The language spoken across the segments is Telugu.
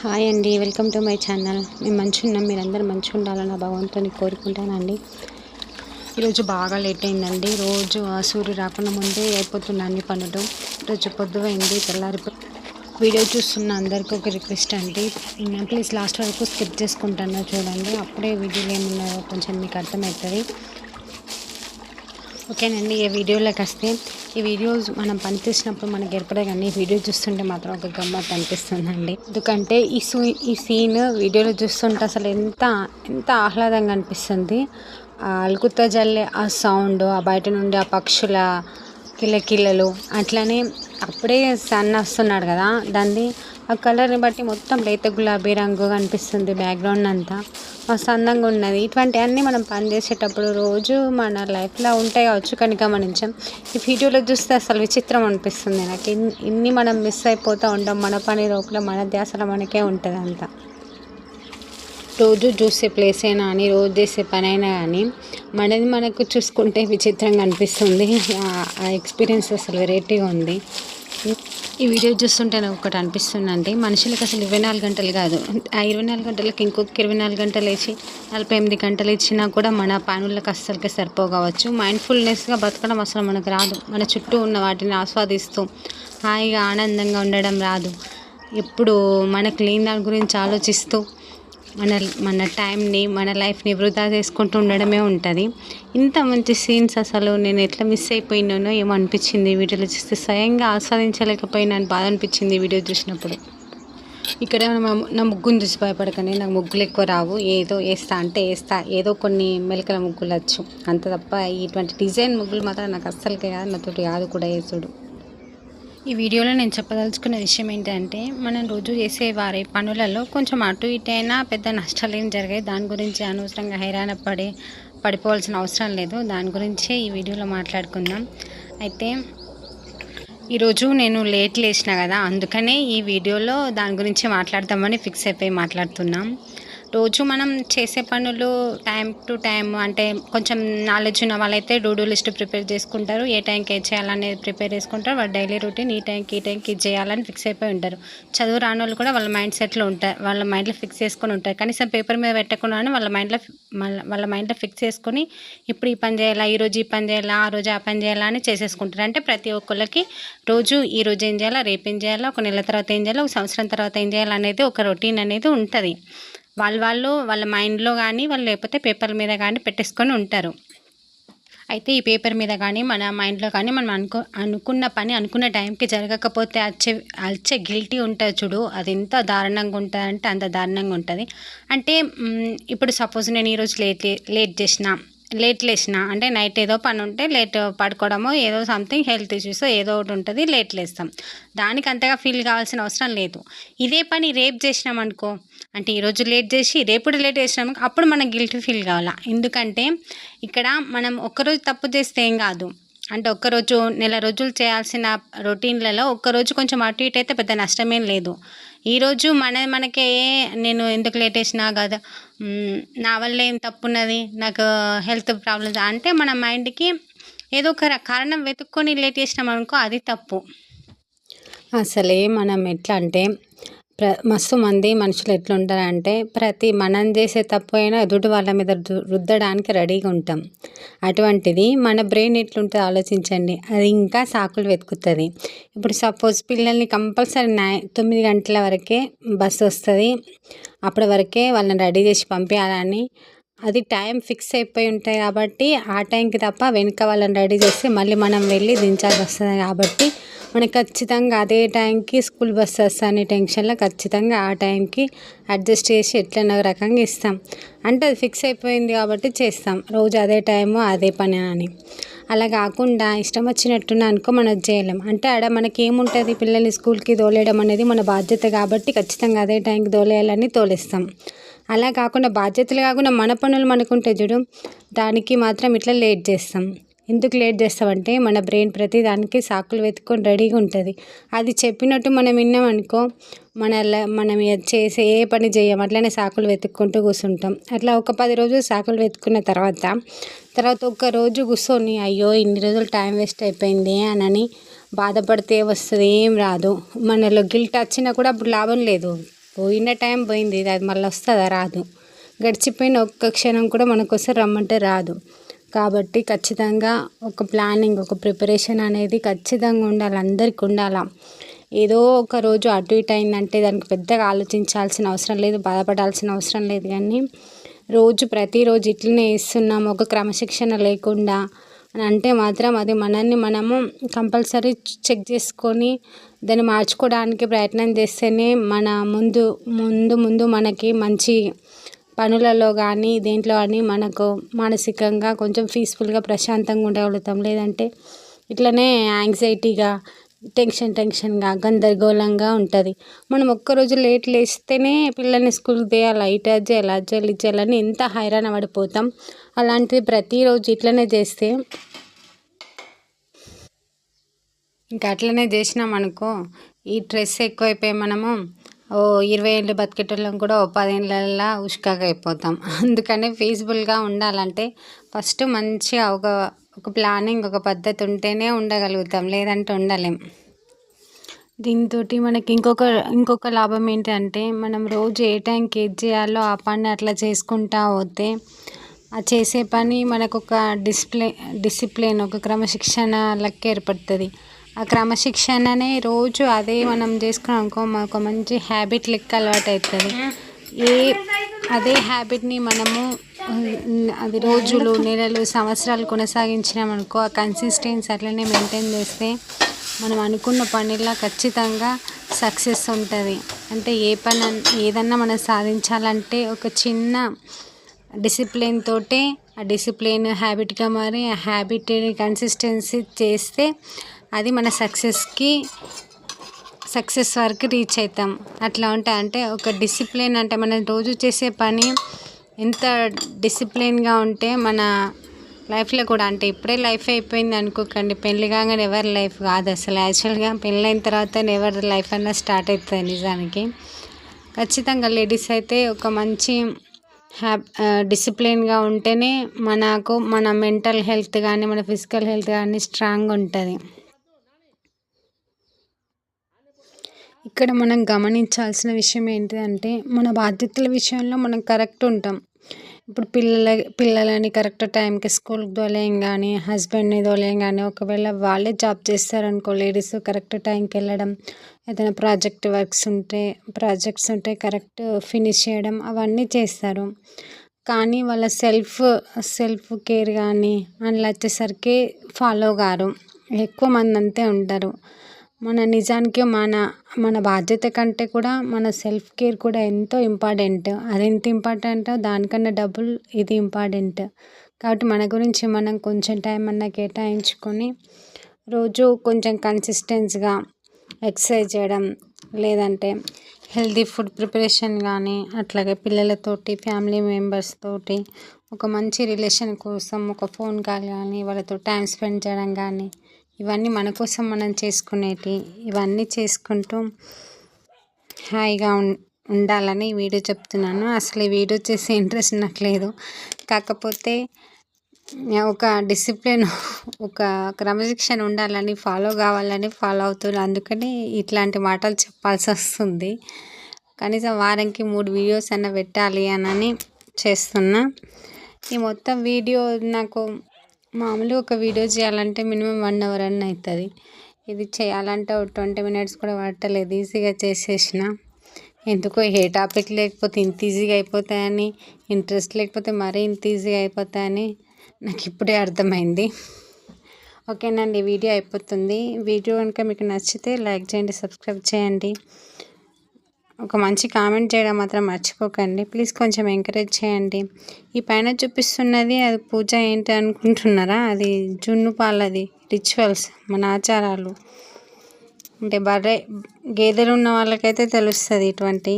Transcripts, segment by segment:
హాయ్ అండి వెల్కమ్ టు మై ఛానల్ మేము మంచిగా ఉన్నాం మీరందరూ మంచిగా ఉండాలని నా భగవంతుని కోరుకుంటానండి. ఈరోజు బాగా లేట్ అయిందండి. రోజు ఆ సూర్యుడు రాకుండా ముందే అయిపోతుంది అన్ని పనులు. రోజు పొద్దుపోయింది తెల్లారి వీడియో చూస్తున్న అందరికీ ఒక రిక్వెస్ట్ అండి. ప్లీజ్ లాస్ట్ వరకు స్కిప్ చేసుకుంటాను చూడండి. అప్పుడే వీడియోలు ఏమున్నాయో కొంచెం మీకు అర్థమవుతుంది. ఓకేనండి ఈ వీడియోలోకి వస్తే ఈ వీడియోస్ మనం పనిచేసినప్పుడు మనకి ఏర్పడే కానీ వీడియో చూస్తుంటే మాత్రం ఒక గమ్మత్ అనిపిస్తుందండి. ఎందుకంటే ఈ సూ ఈ సీన్ వీడియోలో చూస్తుంటే అసలు ఎంత ఎంత ఆహ్లాదంగా అనిపిస్తుంది. అలుకుత జల్లే ఆ సౌండ్ ఆ బయట నుండి ఆ పక్షుల కిలకిలలు అట్లనే అప్పుడే సన్ వస్తున్నాడు కదా దాన్ని ఆ కలర్ని బట్టి మొత్తం లేత గులాబీ రంగు కనిపిస్తుంది బ్యాక్గ్రౌండ్ అంతా. మస్తు అందంగా ఉన్నది. ఇటువంటివన్నీ మనం పని చేసేటప్పుడు రోజు మన లైఫ్లో ఉంటాయి కావచ్చు కానీ గమనించాం. ఈ వీడియోలో చూస్తే అసలు విచిత్రం అనిపిస్తుంది నాకు. ఇన్ని మనం మిస్ అయిపోతూ ఉంటాం. మన పని లోపల మన ధ్యాసలో మనకే ఉంటుంది అంతా. రోజు చూసే ప్లేస్ అయినా కానీ రోజు చేసే పని అయినా కానీ మనది మనకు చూసుకుంటే విచిత్రంగా అనిపిస్తుంది. ఆ ఎక్స్పీరియన్స్ అసలు వెరైటీగా ఉంది. ఈ వీడియో చూస్తుంటే నాకు ఒకటి అనిపిస్తుందండి. మనుషులకు అసలు ఇరవై నాలుగు గంటలు కాదు. ఆ ఇరవై నాలుగు గంటలకు ఇంకొక ఇరవై నాలుగు గంటలు వేసి నలభై ఎనిమిది గంటలు ఇచ్చినా కూడా మన పనులకు అస్సలకే సరిపోగవచ్చు మైండ్ఫుల్నెస్గా బతకడం అసలు మనకు రాదు. మన చుట్టూ ఉన్న వాటిని ఆస్వాదిస్తూ హాయిగా ఆనందంగా ఉండడం రాదు. ఎప్పుడు మనకు లేని దాని గురించి ఆలోచిస్తూ మన మన టైంని మన లైఫ్ని వృధా చేసుకుంటూ ఉండడమే ఉంటుంది. ఇంత మంచి సీన్స్ అసలు నేను ఎట్లా మిస్ అయిపోయినానో ఏమో అనిపించింది. వీడియోలో చూస్తే స్వయంగా ఆస్వాదించలేకపోయినాను బాధ అనిపించింది వీడియో చూసినప్పుడు. ఇక్కడ నా ముగ్గుని చూసి భయపడకండి. నాకు ముగ్గులు ఎక్కువ రావు. ఏదో వేస్తా అంటే వేస్తా. ఏదో కొన్ని మెలకల ముగ్గులు వచ్చు. అంత తప్ప ఇటువంటి డిజైన్ ముగ్గులు మాత్రం నాకు అస్సలకే కాదు. నాతో కాదు కూడా వేసుడు ఈ వీడియోలో నేను చెప్పదలుచుకున్న విషయం ఏంటంటే మనం రోజు చేసే వారి పనులలో కొంచెం అటు ఇటు అయినా పెద్ద నష్టాలు ఏం జరిగాయి దాని గురించి అనవసరంగా హైరాణ పడి పడిపోవాల్సిన అవసరం లేదు. దాని గురించే ఈ వీడియోలో మాట్లాడుకుందాం. అయితే ఈరోజు నేను లేట్ లేచిన కదా అందుకనే ఈ వీడియోలో దాని గురించి మాట్లాడదామని ఫిక్స్ అయిపోయి మాట్లాడుతున్నాం. రోజు మనం చేసే పనులు టైం టు టైం అంటే కొంచెం నాలెడ్జ్ ఉన్న వాళ్ళైతే డూడూ లిస్ట్ ప్రిపేర్ చేసుకుంటారు. ఏ టైంకి ఏ చేయాలనేది ప్రిపేర్ చేసుకుంటారు. వాళ్ళ డైలీ రొటీన్ ఈ టైంకి ఈ టైంకి ఇది చేయాలని ఫిక్స్ అయిపోయి ఉంటారు. చదువు రాని వాళ్ళు కూడా వాళ్ళ మైండ్ సెట్లో ఉంటారు వాళ్ళ మైండ్లో ఫిక్స్ చేసుకొని ఉంటారు. కనీసం పేపర్ మీద పెట్టకుండా వాళ్ళ మైండ్లో వాళ్ళ మైండ్లో ఫిక్స్ చేసుకొని ఇప్పుడు ఈ పని చేయాలా ఈ రోజు ఈ పని చేయాలా ఆ రోజు ఆ పని చేయాలా అని చేసేసుకుంటారు. అంటే ప్రతి ఒక్కళ్ళకి రోజు ఈ రోజు ఏం చేయాలా రేపు ఏం చేయాలా ఒక నెల తర్వాత ఏం చేయాలా ఒక సంవత్సరం తర్వాత ఏం చేయాలనేది ఒక రొటీన్ అనేది ఉంటుంది. వాళ్ళు వాళ్ళు వాళ్ళ మైండ్లో కానీ వాళ్ళు లేకపోతే పేపర్ మీద కానీ పెట్టేసుకొని ఉంటారు. అయితే ఈ పేపర్ మీద కానీ మన మైండ్లో కానీ మనం అనుకో అనుకున్న పని అనుకున్న టైంకి జరగకపోతే వచ్చే అచ్చే గిల్టీ ఉంటుంది చూడు. అది ఎంత దారుణంగా ఉంటుంది అంటే అంత దారుణంగా ఉంటుంది. అంటే ఇప్పుడు సపోజ్ నేను ఈరోజు లేట్ లేట్ చేసిన లేట్ లేసిన అంటే నైట్ ఏదో పని ఉంటే లేట్ పడుకోవడమో ఏదో సంథింగ్ హెల్త్ ఇష్యూస్ ఏదో ఒకటి ఉంటుంది లేట్ లేస్తాం. దానికి అంతగా ఫీల్ కావాల్సిన అవసరం లేదు. ఇదే పని రేపు చేసినాం అనుకో అంటే ఈరోజు లేట్ చేసి రేపు లేట్ చేసినాము అప్పుడు మనం గిల్ట్ ఫీల్ కావాలా? ఎందుకంటే ఇక్కడ మనం ఒక్కరోజు తప్పు చేస్తే ఏం కాదు. అంటే ఒక్కరోజు నెల రోజులు చేయాల్సిన రొటీన్లలో ఒక్కరోజు కొంచెం అటు ఇటు అయితే పెద్ద నష్టమేం లేదు. ఈరోజు మన మనకే నేను ఎందుకు లేట్ వేసినా కదా. నా వల్ల ఏం తప్పున్నది నాకు హెల్త్ ప్రాబ్లమ్స్ అంటే మన మైండ్కి ఏదో ఒక కారణం వెతుక్కొని లేట్ చేసినాం అనుకో అది తప్పు. అసలే మనం ఎట్లా అంటే ప్ర మస్తు మంది మనుషులు ఎట్లుంటారంటే ప్రతి మనం చేసే తప్పు అయినా ఎదుటి వాళ్ళ మీద రుద్దడానికి రెడీగా ఉంటాం. అటువంటిది మన బ్రెయిన్ ఎట్లుంటుందో ఆలోచించండి. అది ఇంకా సాకులు వెతుకుతుంది. ఇప్పుడు సపోజ్ పిల్లల్ని కంపల్సరీ నై తొమ్మిది గంటల వరకే బస్సు వస్తుంది. అప్పటి వరకే వాళ్ళని రెడీ చేసి పంపించాలని అది టైం ఫిక్స్ అయిపోయి ఉంటాయి కాబట్టి ఆ టైంకి తప్ప వెనుక వాళ్ళని రెడీ చేస్తే మళ్ళీ మనం వెళ్ళి దించాల్సి వస్తుంది కాబట్టి మనకి ఖచ్చితంగా అదే టైంకి స్కూల్ బస్ వస్తా అనే టెన్షన్లో ఖచ్చితంగా ఆ టైంకి అడ్జస్ట్ చేసి ఎట్లనో రకంగా ఇస్తాం. అంటే అది ఫిక్స్ అయిపోయింది కాబట్టి చేస్తాం. రోజు అదే టైము అదే పని అని. అలా కాకుండా ఇష్టం వచ్చినట్టున్న అనుకో మనం చేయలేం. అంటే ఆడ మనకి ఏముంటుంది పిల్లల్ని స్కూల్కి తోలేయడం అనేది మన బాధ్యత కాబట్టి ఖచ్చితంగా అదే టైంకి తోలేయాలని తోలేస్తాం. అలా కాకుండా బాధ్యతలు కాకుండా మన పనులు మనకుంటే చూడు. దానికి మాత్రం ఇట్లా లేట్ చేస్తాం. ఎందుకు లేట్ చేస్తామంటే మన బ్రెయిన్ ప్రతి దానికి సాకులు వెతుక్కొని రెడీగా ఉంటుంది. అది చెప్పినట్టు మనం విన్నామనుకో మన మనం చేసే ఏ పని చేయం అట్లనే సాకులు వెతుక్కుంటూ కూర్చుంటాం. అట్లా ఒక పది రోజులు సాకులు వెతుక్కున్న తర్వాత తర్వాత ఒక రోజు కూర్చొని అయ్యో ఇన్ని రోజులు టైం వేస్ట్ అయిపోయింది అని బాధపడితే వస్తుంది ఏం రాదు. మనలో గిల్ట్ వచ్చినా కూడా అప్పుడు లాభం లేదు. పోయిన టైం పోయింది అది మళ్ళీ వస్తుందా రాదు. గడిచిపోయిన ఒక్క క్షణం కూడా మనకోసం రమ్మంటే రాదు. కాబట్టి ఖచ్చితంగా ఒక ప్లానింగ్ ఒక ప్రిపరేషన్ అనేది ఖచ్చితంగా ఉండాలి. అందరికి ఉండాలి? ఏదో ఒక రోజు అటు ఇటు అయిందంటే దానికి పెద్దగా ఆలోచించాల్సిన అవసరం లేదు బాధపడాల్సిన అవసరం లేదు. కానీ రోజు ప్రతిరోజు ఇట్లనే వేస్తున్నాం ఒక క్రమశిక్షణ లేకుండా అని అంటే మాత్రం అది మనల్ని మనము కంపల్సరీ చెక్ చేసుకొని దాన్ని మార్చుకోవడానికి ప్రయత్నం చేస్తేనే మన ముందు ముందు ముందు మనకి మంచి పనులలో కానీ దేంట్లో కానీ మనకు మానసికంగా కొంచెం పీస్ఫుల్గా ప్రశాంతంగా ఉండగలుగుతాం. లేదంటే ఇట్లనే యాంగ్జైటీగా టెన్షన్ టెన్షన్గా గందరగోళంగా ఉంటుంది. మనం ఒక్కరోజు లేట్ లేస్తేనే పిల్లల్ని స్కూల్కి తీయాలి ఇటు అది చేయాలి అది చేయాలి ఇది చేయాలని ఎంత హైరాణ పడిపోతాం. అలాంటిది ప్రతిరోజు ఇట్లనే చేస్తే ఇంకా అట్లనే చేసినాం అనుకో ఈ స్ట్రెస్ ఎక్కువైపోయి మనము ఓ ఇరవై ఏళ్ళు బతికేటోళ్ళం కూడా ఓ పదేళ్ళల్లా ఉష్కాగా అయిపోతాం. అందుకనే ఫీజిబుల్గా ఉండాలంటే ఫస్ట్ మంచిగా ఒక ఒక ప్లానింగ్ ఒక పద్ధతి ఉంటేనే ఉండగలుగుతాం లేదంటే ఉండలేం. దీంతో మనకి ఇంకొక ఇంకొక లాభం ఏంటంటే మనం రోజు ఏ టైంకి ఏది చేయాలో ఆ పని అట్లా చేసుకుంటా పోతే ఆ చేసే పని మనకు ఒక డిసిప్లిన్ డిసిప్లిన్ ఒక క్రమశిక్షణ లెక్క ఏర్పడుతుంది. ఆ క్రమశిక్షణనే రోజు అదే మనం చేసుకున్నాం అనుకో మాకు మంచి హ్యాబిట్ లెక్క అలవాటు అవుతుంది ఏ అదే హ్యాబిట్ని మనము అది రోజులు నెలలు సంవత్సరాలు కొనసాగించినాం అనుకో ఆ కన్సిస్టెన్సీ అట్లనే మెయింటైన్ చేస్తే మనం అనుకున్న పనిలా ఖచ్చితంగా సక్సెస్ ఉంటుంది. అంటే ఏ పని ఏదన్నా మనం సాధించాలంటే ఒక చిన్న డిసిప్లిన్ తోటే ఆ డిసిప్లిన్ హ్యాబిట్గా మారి ఆ హ్యాబిట్ కన్సిస్టెన్సీ చేస్తే అది మన సక్సెస్కి సక్సెస్ వరకు రీచ్ అవుతాం అట్లా ఉంటాయి అంటే ఒక డిసిప్లిన్ అంటే మనం రోజు చేసే పని ఎంత డిసిప్లిన్గా ఉంటే మన లైఫ్లో కూడా అంటే ఇప్పుడే లైఫ్ అయిపోయింది అనుకోకండి. పెళ్ళి కాగానే ఎవరి లైఫ్ కాదు అసలు. యాక్చువల్గా పెళ్ళి అయిన తర్వాత ఎవరి లైఫ్ అన్నా స్టార్ట్ అవుతుంది నిజానికి. ఖచ్చితంగా లేడీస్ అయితే ఒక మంచి హ్యాప్ డిసిప్లిన్గా ఉంటేనే మనకు మన మెంటల్ హెల్త్ కానీ మన ఫిజికల్ హెల్త్ కానీ స్ట్రాంగ్ ఉంటుంది. ఇక్కడ మనం గమనించాల్సిన విషయం ఏంటిదంటే మన బాధ్యతల విషయంలో మనం కరెక్ట్ ఉంటాం. ఇప్పుడు పిల్లల పిల్లలని కరెక్ట్ టైంకి స్కూల్కి తోలేం కానీ హస్బెండ్ని తోలేం కానీ ఒకవేళ వాళ్ళే జాబ్ చేస్తారనుకో లేడీస్ కరెక్ట్ టైంకి వెళ్ళడం ఏదైనా ప్రాజెక్ట్ వర్క్స్ ఉంటే ప్రాజెక్ట్స్ ఉంటే కరెక్ట్ ఫినిష్ చేయడం అవన్నీ చేస్తారు. కానీ వాళ్ళ సెల్ఫ్ సెల్ఫ్ కేర్ కానీ అందులో వచ్చేసరికి ఫాలో కారు ఎక్కువ మంది అంతే ఉంటారు. మన నిజానికి మన మన బాధ్యత కంటే కూడా మన సెల్ఫ్ కేర్ కూడా ఎంతో ఇంపార్టెంట్ అది ఎంత ఇంపార్టెంటో దానికన్నా డబుల్ ఇది ఇంపార్టెంట్ కాబట్టి మన గురించి మనం కొంచెం టైం అన్నా కేటాయించుకొని రోజు కొంచెం కన్సిస్టెన్స్గా ఎక్సర్సైజ్ చేయడం లేదంటే హెల్తీ ఫుడ్ ప్రిపరేషన్ కానీ అట్లాగే పిల్లలతోటి ఫ్యామిలీ మెంబర్స్ తోటి ఒక మంచి రిలేషన్ కోసం ఒక ఫోన్ కాల్ కానీ వాళ్ళతో టైం స్పెండ్ చేయడం కానీ ఇవన్నీ మన కోసం మనం చేసుకునేటి ఇవన్నీ చేసుకుంటూ హాయిగా ఉండాలని వీడియో చెప్తున్నాను. అసలు ఈ వీడియో చేసే ఇంట్రెస్ట్ నాకు లేదు. కాకపోతే ఒక డిసిప్లిన్ ఒక క్రమశిక్షణ ఉండాలని ఫాలో కావాలని ఫాలో అవుతుంది అందుకని ఇట్లాంటి మాటలు చెప్పాల్సి వస్తుంది. కనీసం వారానికి మూడు వీడియోస్ అన్న పెట్టాలి అని చేస్తున్నా. ఈ మొత్తం వీడియో నాకు మామూలుగా ఒక వీడియో చేయాలంటే మినిమం వన్ అవర్ అన్న అవుతుంది. ఇది చేయాలంటే ఒక ట్వంటీ మినిట్స్ కూడా పట్టలేదు. ఈజీగా చేసేసిన. ఎందుకో ఏ టాపిక్ లేకపోతే ఇంత ఈజీగా అయిపోతాయని ఇంట్రెస్ట్ లేకపోతే మరీ ఇంత ఈజీగా అయిపోతాయని నాకు ఇప్పుడే అర్థమైంది. ఓకేనండి వీడియో అయిపోతుంది. వీడియో కనుక మీకు నచ్చితే లైక్ చేయండి సబ్స్క్రైబ్ చేయండి. ఒక మంచి కామెంట్ చేయడం మాత్రం మర్చిపోకండి. ప్లీజ్ కొంచెం ఎంకరేజ్ చేయండి. ఈ పైన చూపిస్తున్నది అది పూజ ఏంటి అనుకుంటున్నారా? అది జున్ను పాలది రిచువల్స్ మన ఆచారాలు. అంటే బర్రె గేదెలు ఉన్న వాళ్ళకైతే తెలుస్తుంది ఇటువంటి.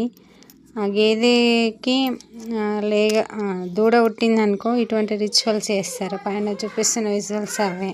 ఆ గేదెకి లేగ దూడ పుట్టిందనుకో ఇటువంటి రిచువల్స్ చేస్తారు. పైన చూపిస్తున్న విజువల్స్ అవే.